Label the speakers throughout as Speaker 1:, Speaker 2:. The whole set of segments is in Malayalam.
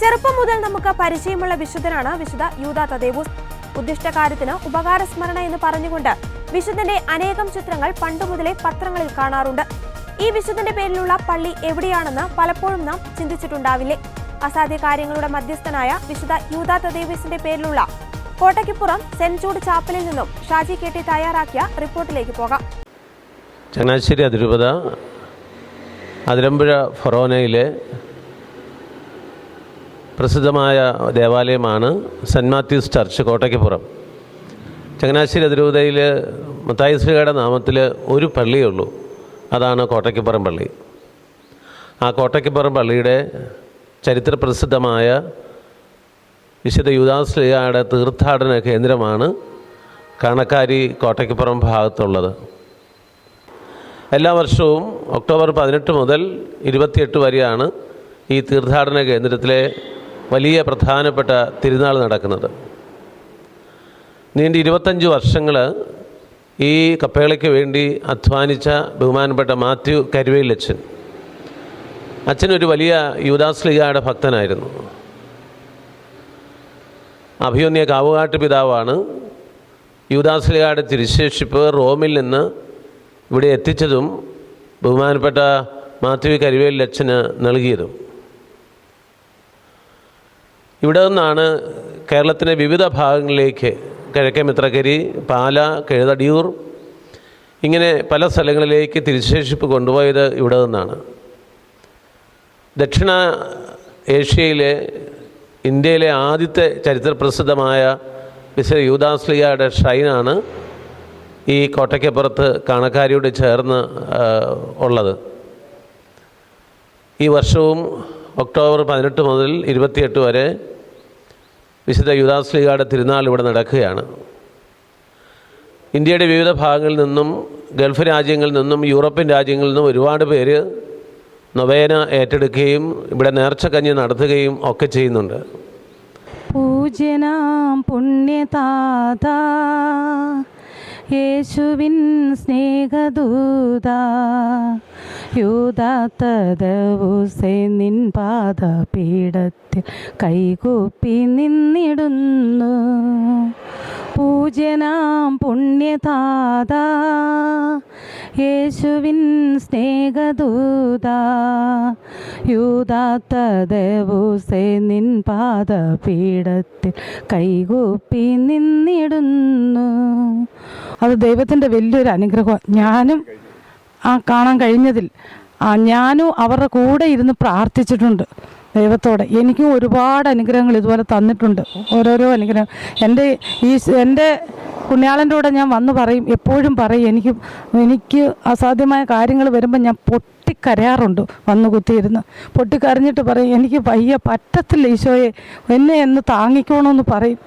Speaker 1: ചെറുപ്പം മുതൽ നമുക്ക് പരിചയമുള്ള വിശുദ്ധനാണ് വിശുദ്ധ യൂദാ തദേവൂസ്. ഉദ്ദിഷ്ടകാര്യത്തിന് ഉപകാരസ്മരണ എന്ന് പറഞ്ഞുകൊണ്ട് വിശുദ്ധന്റെ അനേകം ചിത്രങ്ങൾ പണ്ടു മുതലേ പത്രങ്ങളിൽ കാണാറുണ്ട്. ഈ വിശുദ്ധന്റെ പേരിലുള്ള പള്ളി എവിടെയാണെന്ന് പലപ്പോഴും നാം ചിന്തിച്ചിട്ടുണ്ടാവില്ലേ? അസാധ്യ കാര്യങ്ങളുടെ മധ്യസ്ഥനായ വിശുദ്ധ യൂദാ തദേവീസിന്റെ പേരിലുള്ള കോട്ടയ്ക്കുപുറം സെന്റ് ജൂഡ് ചാപ്പലിൽ നിന്നും ഷാജി കെട്ടി തയ്യാറാക്കിയ റിപ്പോർട്ടിലേക്ക് പോകാം.
Speaker 2: ചങ്ങനാശ്ശേരി അതിരൂപത അതിരമ്പുഴ ഫൊറോനയിലെ പ്രസിദ്ധമായ ദേവാലയമാണ് സെന്റ് മാത്യൂസ് ചർച്ച് കോട്ടയ്ക്കപ്പുറം. ചങ്ങനാശ്ശേരി അതിരൂപതയിൽ മുത്തായിശ്രീയുടെ നാമത്തിൽ ഒരു പള്ളിയേ ഉള്ളൂ. അതാണ് കോട്ടയ്ക്കപ്പുറം പള്ളി. ആ കോട്ടയ്ക്കപ്പുറം പള്ളിയുടെ ചരിത്രപ്രസിദ്ധമായ വിശുദ്ധ യുദാശ്രീയുടെ തീർത്ഥാടന കേന്ദ്രമാണ് കാണക്കാരി കോട്ടയ്ക്കപ്പുറം ഭാഗത്തുള്ളത്. എല്ലാ വർഷവും ഒക്ടോബർ പതിനെട്ട് മുതൽ ഇരുപത്തിയെട്ട് വരെയാണ് ഈ തീർത്ഥാടന കേന്ദ്രത്തിലെ വലിയ പ്രധാനപ്പെട്ട തിരുനാൾ നടക്കുന്നത്. നീണ്ട ഇരുപത്തഞ്ച് വർഷങ്ങൾ ഈ കപ്പേളയ്ക്ക് വേണ്ടി അധ്വാനിച്ച ബഹുമാനപ്പെട്ട മാത്യു കരുവേൽ അച്ഛൻ അച്ഛനൊരു വലിയ യൂദാസ്ലിഗയുടെ ഭക്തനായിരുന്നു. അഭിയോന്യ കാവുകാട്ട് പിതാവാണ്. യൂദാസ്ലിഗയുടെ തിരുശേഷിപ്പ് റോമിൽ നിന്ന് ഇവിടെ എത്തിച്ചതും ബഹുമാനപ്പെട്ട മാത്യു കരുവേലച്ഛന് നൽകിയതും. ഇവിടെ നിന്നാണ് കേരളത്തിന്റെ വിവിധ ഭാഗങ്ങളിലേക്ക് കിഴക്കേ മിത്രക്കരി പാല കെഴുതടിയൂർ ഇങ്ങനെ പല സ്ഥലങ്ങളിലേക്ക് തിരുശേഷിപ്പ് കൊണ്ടുപോയത് ഇവിടെ നിന്നാണ്. ദക്ഷിണ ഏഷ്യയിലെ ഇന്ത്യയിലെ ആദ്യത്തെ ചരിത്ര പ്രസിദ്ധമായ വിശുദ്ധ യൂദാസ്ലിയയുടെ ഷൈനാണ് ഈ കോട്ടയ്ക്കപ്പുറത്ത് കാണക്കാരിയോട് ചേർന്ന് ഉള്ളത്. ഈ വർഷവും ഒക്ടോബർ പതിനെട്ട് മുതൽ ഇരുപത്തിയെട്ട് വരെ വിശുദ്ധ യുദാസ്ലിഗയുടെ തിരുനാൾ ഇവിടെ നടക്കുകയാണ്. ഇന്ത്യയുടെ വിവിധ ഭാഗങ്ങളിൽ നിന്നും ഗൾഫ് രാജ്യങ്ങളിൽ നിന്നും യൂറോപ്യൻ രാജ്യങ്ങളിൽ നിന്നും ഒരുപാട് പേര് നൊവേന ഏറ്റെടുക്കുകയും ഇവിടെ നേർച്ചക്കഞ്ഞി നടത്തുകയും ഒക്കെ ചെയ്യുന്നുണ്ട്.
Speaker 3: പൂജനാം പുണ്യതാത യേശുവിൻ സ്നേഹദൂത. യൂതാത്തതവുസെ നിൻ പാദപീഠത്തിൽ കൈകൂപ്പി നിന്നിടുന്നു. പൂജ്യനാം പുണ്യതാത യേശുവിൻ സ്നേഹദൂത യൂതാത്തതവുസെ നിൻ പാദപീഠത്തിൽ കൈകൂപ്പി നിന്നിടുന്നു. അത് ദൈവത്തിന്റെ വലിയൊരു അനുഗ്രഹം. ഞാനും ആ കാണാൻ കഴിഞ്ഞതിൽ. ഞാനും അവരുടെ കൂടെ ഇരുന്ന് പ്രാർത്ഥിച്ചിട്ടുണ്ട് ദൈവത്തോടെ. എനിക്കും ഒരുപാട് അനുഗ്രഹങ്ങൾ ഇതുപോലെ തന്നിട്ടുണ്ട്. ഓരോരോ അനുഗ്രഹം. എന്റെ ഈ എന്റെ പുണ്യാളന്റെ കൂടെ ഞാൻ വന്ന് പറയും എപ്പോഴും പറയും എനിക്ക് എനിക്ക് അസാധ്യമായ കാര്യങ്ങൾ വരുമ്പോൾ ഞാൻ പൊട്ടിക്കരയാറുണ്ട് വന്ന് കുത്തിയിരുന്ന്. പൊട്ടിക്കരഞ്ഞിട്ട് പറയും എനിക്ക് വയ്യ പറ്റത്തില്ല ഈശോയെ എന്നെ എന്ന് താങ്ങിക്കണമെന്ന് പറയും.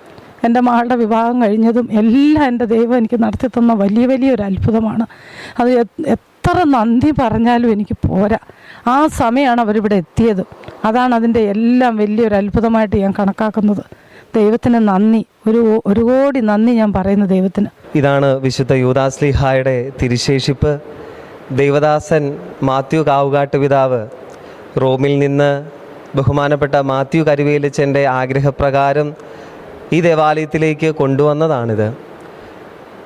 Speaker 3: എന്റെ മകളുടെ വിവാഹം കഴിഞ്ഞതും എല്ലാം എന്റെ ദൈവം എനിക്ക് നടത്തി തന്ന വലിയ വലിയൊരു അത്ഭുതമാണ് അത് എത്ര നന്ദി പറഞ്ഞാലും എനിക്ക് പോരാ. ആ സമയമാണ് അവരിവിടെ എത്തിയത്. അതാണ് അതിന്റെ എല്ലാം വലിയൊരു അത്ഭുതമായിട്ട് ഞാൻ കണക്കാക്കുന്നത്. ദൈവത്തിന് നന്ദി. ഒരു ഒരു കോടി നന്ദി ഞാൻ പറയുന്നു ദൈവത്തിന്.
Speaker 4: ഇതാണ് വിശുദ്ധ യൂദാസ്ലിഹായുടെ തിരുശേഷിപ്പ്. ദൈവദാസൻ മാത്യു കാവുകാട്ട് പിതാവ് റോമിൽ നിന്ന് ബഹുമാനപ്പെട്ട മാത്യു കരുവേലിച്ചന്റെ ആഗ്രഹപ്രകാരം ഈ ദേവാലയത്തിലേക്ക് കൊണ്ടുവന്നതാണിത്.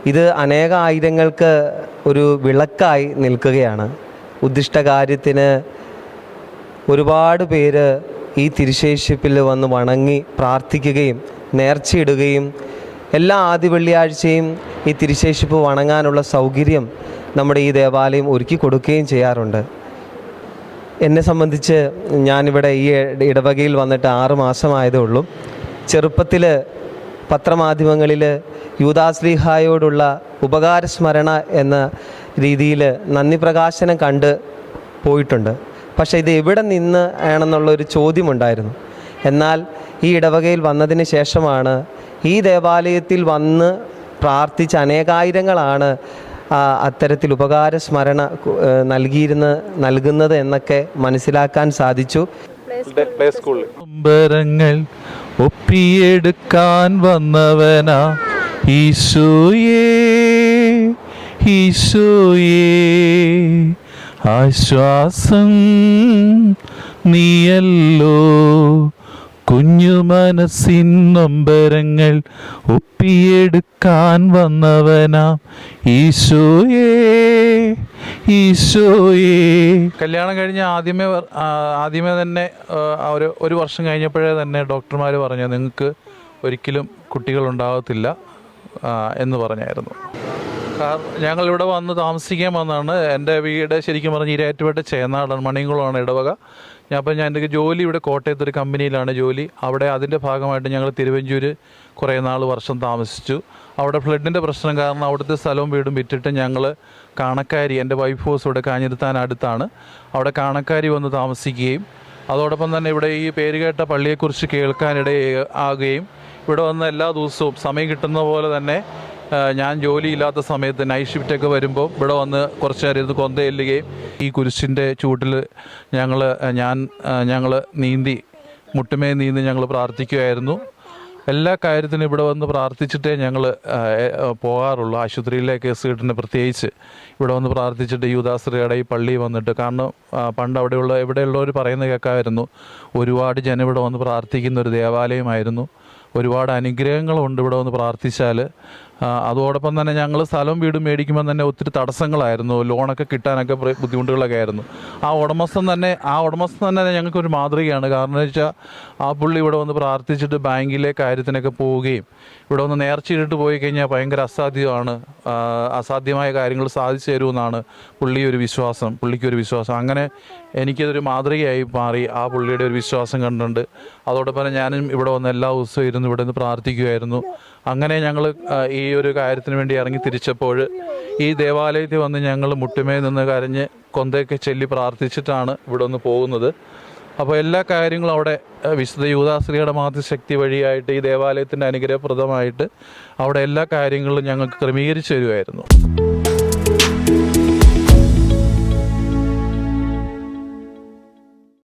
Speaker 4: ഇത് അനേക ആയിരങ്ങൾക്ക് ഒരു വിളക്കായി നിൽക്കുകയാണ്. ഉദ്ദിഷ്ട കാര്യത്തിന് ഒരുപാട് പേര് ഈ തിരുശേഷിപ്പിൽ വന്ന് വണങ്ങി പ്രാർത്ഥിക്കുകയും നേർച്ചയിടുകയും എല്ലാ ആദ്യ വെള്ളിയാഴ്ചയും ഈ തിരുശേഷിപ്പ് വണങ്ങാനുള്ള സൗകര്യം നമ്മുടെ ഈ ദേവാലയം ഒരുക്കി കൊടുക്കുകയും ചെയ്യാറുണ്ട്. എന്നെ സംബന്ധിച്ച് ഞാനിവിടെ ഈ ഇടവകയിൽ വന്നിട്ട് ആറ് മാസമായതേ ഉള്ളൂ. ചെറുപ്പത്തിൽ പത്രമാധ്യമങ്ങളിൽ യൂദാസ്ലിഹായോടുള്ള ഉപകാരസ്മരണ എന്ന രീതിയിൽ നന്ദി പ്രകാശനം കണ്ട് പോയിട്ടുണ്ട്. പക്ഷേ ഇത് എവിടെ നിന്ന് ആണെന്നുള്ളൊരു ചോദ്യമുണ്ടായിരുന്നു. എന്നാൽ ഈ ഇടവകയിൽ വന്നതിന് ശേഷമാണ് ഈ ദേവാലയത്തിൽ വന്ന് പ്രാർത്ഥിച്ച അനേകായിരങ്ങളാണ് അത്തരത്തിൽ ഉപകാര സ്മരണ നൽകിയിരുന്ന നൽകുന്നത് എന്നൊക്കെ മനസ്സിലാക്കാൻ സാധിച്ചു.
Speaker 5: ഒപ്പിയെടുക്കാൻ വന്നവനാ. ഈശോയേ ഈശോയേ ആശ്വാസം നീയല്ലോ. കുഞ്ഞു മനസ്സിൻ നൊമ്പരങ്ങൾ ഒപ്പിയെടുക്കാൻ വന്നവനാം ഈശോയെ ഈശോയേ. കല്യാണം കഴിഞ്ഞ് ആദ്യമേ ആദ്യമേ തന്നെ ഒരു ഒരു വർഷം കഴിഞ്ഞപ്പോഴേ തന്നെ ഡോക്ടർമാർ പറഞ്ഞു നിങ്ങൾക്ക് ഒരിക്കലും കുട്ടികളുണ്ടാകത്തില്ല ആ, എന്ന് പറഞ്ഞായിരുന്നു. ഞങ്ങൾ ഇവിടെ വന്ന് താമസിക്കാൻ വന്നാണ്. എന്റെ വീട് ശരിക്കും പറഞ്ഞ് ഇരയാറ്റുപേട്ട ചേന്നാടാണ് മണിയങ്കുളമാണ് ഇടവക. ഞാൻ അപ്പം ഞാൻ എന്റെ ജോലി ഇവിടെ കോട്ടയത്ത് ഒരു കമ്പനിയിലാണ് ജോലി. അവിടെ അതിന്റെ ഭാഗമായിട്ട് ഞങ്ങൾ തിരുവഞ്ചൂർ കുറേ നാൾ വർഷം താമസിച്ചു. അവിടെ ഫ്ലഡിന്റെ പ്രശ്നം കാരണം അവിടുത്തെ സ്ഥലവും വീടും വിറ്റിട്ട് ഞങ്ങൾ കാണക്കാരി എന്റെ വൈഫ് ഹൗസ് ഇവിടെ കാഞ്ഞിരുത്താൻ അടുത്താണ്. അവിടെ കാണക്കാരി വന്ന് താമസിക്കുകയും അതോടൊപ്പം തന്നെ ഇവിടെ ഈ പേരുകേട്ട പള്ളിയെക്കുറിച്ച് കേൾക്കാനിട ആകുകയും ഇവിടെ വന്ന് എല്ലാ ദിവസവും സമയം കിട്ടുന്ന പോലെ തന്നെ ഞാൻ ജോലിയില്ലാത്ത സമയത്ത് നൈറ്റ് ഷിഫ്റ്റൊക്കെ വരുമ്പോൾ ഇവിടെ വന്ന് കുറച്ച് നേരം ഇരുന്ന് കൊന്ത ചെല്ലുകയും ഈ കുരിശിന്റെ ചൂട്ടിൽ ഞങ്ങൾ ഞാൻ ഞങ്ങൾ നീന്തി മുട്ടുമേ നീന്തി ഞങ്ങൾ പ്രാർത്ഥിക്കുമായിരുന്നു എല്ലാ കാര്യത്തിനും ഇവിടെ വന്ന് പ്രാർത്ഥിച്ചിട്ടേ ഞങ്ങൾ പോകാറുള്ളൂ. ആശുപത്രിയിലെ കേസ് കിട്ടുന്ന പ്രത്യേകിച്ച് ഇവിടെ വന്ന് പ്രാർത്ഥിച്ചിട്ട് യൂദാശ്രീയുടെ ഈ പള്ളി വന്നിട്ട് കാരണം പണ്ട് അവിടെയുള്ള ഇവിടെയുള്ളവർ പറയുന്നത് കേൾക്കാമായിരുന്നു. ഒരുപാട് ജനം ഇവിടെ വന്ന് പ്രാർത്ഥിക്കുന്ന ഒരു ദേവാലയമായിരുന്നു. ഒരുപാട് അനുഗ്രഹങ്ങളുണ്ട് ഇവിടെ വന്ന് പ്രാർത്ഥിച്ചാൽ അതോടൊപ്പം തന്നെ ഞങ്ങൾ സ്ഥലം വീട് മേടിക്കുമ്പോൾ തന്നെ ഒത്തിരി തടസ്സങ്ങളായിരുന്നു. ലോണൊക്കെ കിട്ടാനൊക്കെ ബുദ്ധിമുട്ടുകളൊക്കെ ആയിരുന്നു. ആ ഉടമസ്ഥൻ തന്നെ ആ ഉടമസ്ഥൻ തന്നെ ഞങ്ങൾക്ക് ഒരു മാതൃകയാണ്. കാരണം വെച്ചാൽ ആ പുള്ളി ഇവിടെ വന്ന് പ്രാർത്ഥിച്ചിട്ട് ബാങ്കിലെ കാര്യത്തിനൊക്കെ പോവുകയും ഇവിടെ വന്ന് നേർച്ചയിട്ട് പോയി കഴിഞ്ഞാൽ ഭയങ്കര അസാധ്യമാണ്. അസാധ്യമായ കാര്യങ്ങൾ സാധിച്ചു തരുമെന്നാണ് പുള്ളി ഒരു വിശ്വാസം പുള്ളിക്കൊരു വിശ്വാസം. അങ്ങനെ എനിക്കതൊരു മാതൃകയായി മാറി ആ പുള്ളിയുടെ ഒരു വിശ്വാസം കണ്ടുണ്ട് അതോടൊപ്പം ഞാനും ഇവിടെ വന്ന് എല്ലാ ദിവസവും ഇരുന്ന് ഇവിടെ നിന്ന് പ്രാർത്ഥിക്കുമായിരുന്നു അങ്ങനെ ഞങ്ങൾ ഈ ഒരു കാര്യത്തിന് വേണ്ടി ഇറങ്ങി തിരിച്ചപ്പോൾ ഈ ദേവാലയത്തിൽ വന്ന് ഞങ്ങൾ മുട്ടുമേ നിന്ന് കരഞ്ഞ് കൊന്തയൊക്കെ ചൊല്ലി പ്രാർത്ഥിച്ചിട്ടാണ് ഇവിടെ ഒന്ന് പോകുന്നത്. അപ്പോൾ എല്ലാ കാര്യങ്ങളും അവിടെ വിശുദ്ധ യൂതാശ്രീയുടെ മാതൃശക്തി വഴിയായിട്ട് ഈ ദേവാലയത്തിന്റെ അനുഗ്രഹപ്രദമായിട്ട് അവിടെ എല്ലാ കാര്യങ്ങളും ഞങ്ങൾക്ക് ക്രമീകരിച്ചു തരുമായിരുന്നു.